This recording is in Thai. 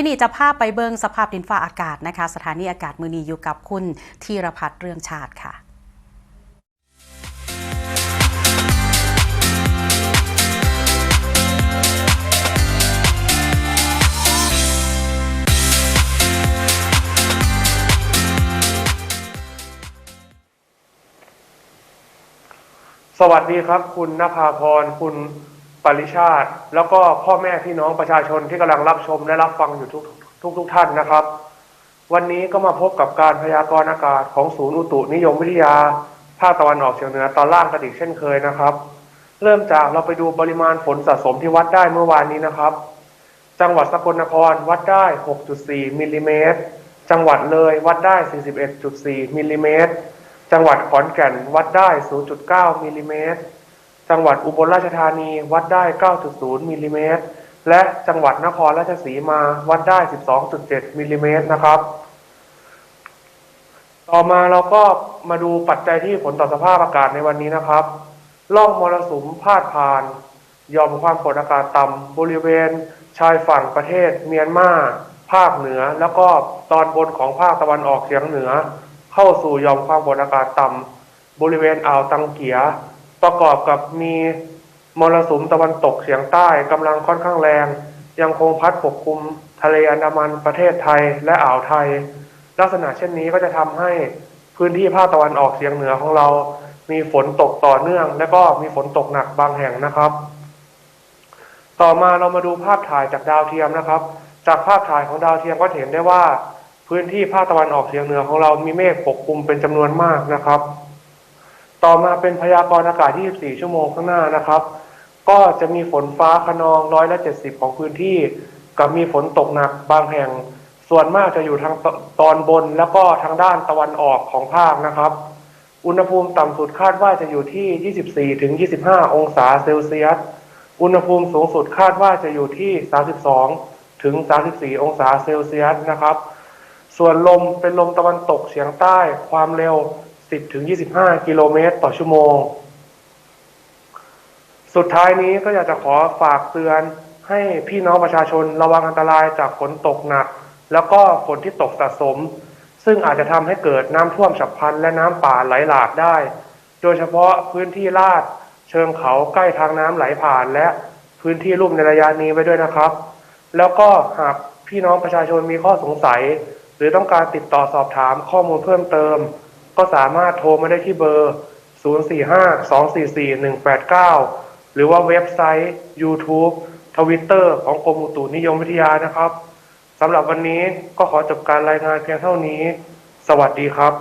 ที่นี่จะพาไปเบิงสภาพดินฟ้าอากาศนะคะ สถานีอากาศมือนีอยู่กับคุณธีรพัฒน์เรื่องชาติค่ะสวัสดีครับ คุณนภาพรคุณ ปริชาติ แล้วก็พ่อแม่พี่น้องประชาชนที่กำลังรับชมและรับฟังอยู่ทุกทุกทุกท่านนะครับ วันนี้ก็มาพบกับการพยากรณ์อากาศของศูนย์อุตุนิยมวิทยา ภาคตะวันออกเฉียงเหนือตอนล่างกันอีกเช่นเคยนะครับ เริ่มจากเราไปดูปริมาณฝนสะสมที่วัดได้เมื่อวานนี้นะครับ จังหวัดสกลนครวัดได้ 6.4มิลลิเมตรจังหวัดเลยวัดได้ 41.4มิลลิเมตรจังหวัดขอนแก่นวัดได้ 0.9มิลลิเมตร จังหวัดอุบลราชธานีวัดได้ 9.0มิลลิเมตร และจังหวัดนครราชสีมาวัดได้ 12.7มิลลิเมตรนะครับ ต่อมาเราก็มาดูปัจจัยที่ผลต่อสภาพอากาศในวันนี้นะครับร่องมรสุมพาดผ่านยอมความกดอากาศต่ำบริเวณ ชายฝั่งประเทศ เมียนมาภาคเหนือ แล้วก็ตอนบนของภาคตะวันออกเฉียงเหนือ เข้าสู่ยอมความกดอากาศต่ำบริเวณอ่าวตังเกีย ประกอบกับมีมรสุมตะวันตกเฉียงใต้กำลังค่อนข้างแรง ยังคงพัดปกคลุม ทะเลอันดามันประเทศไทยและอ่าวไทย ลักษณะเช่นนี้ก็จะทำให้พื้นที่ภาคตะวันออกเฉียงเหนือของเรา มีฝนตกต่อเนื่อง และก็มีฝนตกหนักบางแห่งนะครับ ต่อมาเรามาดูภาพถ่ายจากดาวเทียมนะครับ จากภาพถ่ายของดาวเทียมก็เห็นได้ว่า พื้นที่ภาคตะวันออกเฉียงเหนือของเรามีเมฆปกคลุมเป็นจำนวนมากนะครับ ต่อมาเป็นพยากรณ์อากาศ 24 ชั่วโมงข้างหน้านะครับ ก็จะมีฝนฟ้าขนองร้อยละ70 ของพื้นที่ กับมีฝนตกหนักบางแห่ง ส่วนมากจะอยู่ทางตตอนบนแล้วก็ทางด้านตะวันออกของภาคนะครับ อุณหภูมิต่ำสุดคาดว่าจะอยู่ที่ 24ถึง25 องศาเซลเซียส อุณหภูมิสูงสุดคาดว่าจะอยู่ที่ 32 ถึง 34 องศาเซลเซียสนะครับ ส่วนลมเป็นลมตะวันตกเฉียงใต้ความเร็ว 10ถึง25 กิโลเมตรต่อชั่วโมง สุดท้ายนี้ก็อยากจะขอฝากเตือนให้พี่น้องประชาชนระวังอันตรายจากฝนตกหนัก แล้วก็ฝนที่ตกสะสม ซึ่งอาจจะทำให้เกิดน้ำท่วมฉับพลันและน้ำป่าไหลหลากได้ โดยเฉพาะพื้นที่ลาดเชิงเขาใกล้ทางน้ำไหลผ่านและพื้นที่ลุ่มในระยะนี้ไว้ด้วยนะครับ แล้วก็หากพี่น้องประชาชนมีข้อสงสัย หรือต้องการติดต่อสอบถามข้อมูลเพิ่มเติม ก็สามารถโทรมาได้ที่เบอร์ 045-244-189 หรือว่าเว็บไซต์ YouTube Twitter ของกรมอุตุนิยมวิทยานะครับสำหรับวันนี้ก็ขอจบการรายงานเพียงเท่านี้ สวัสดีครับ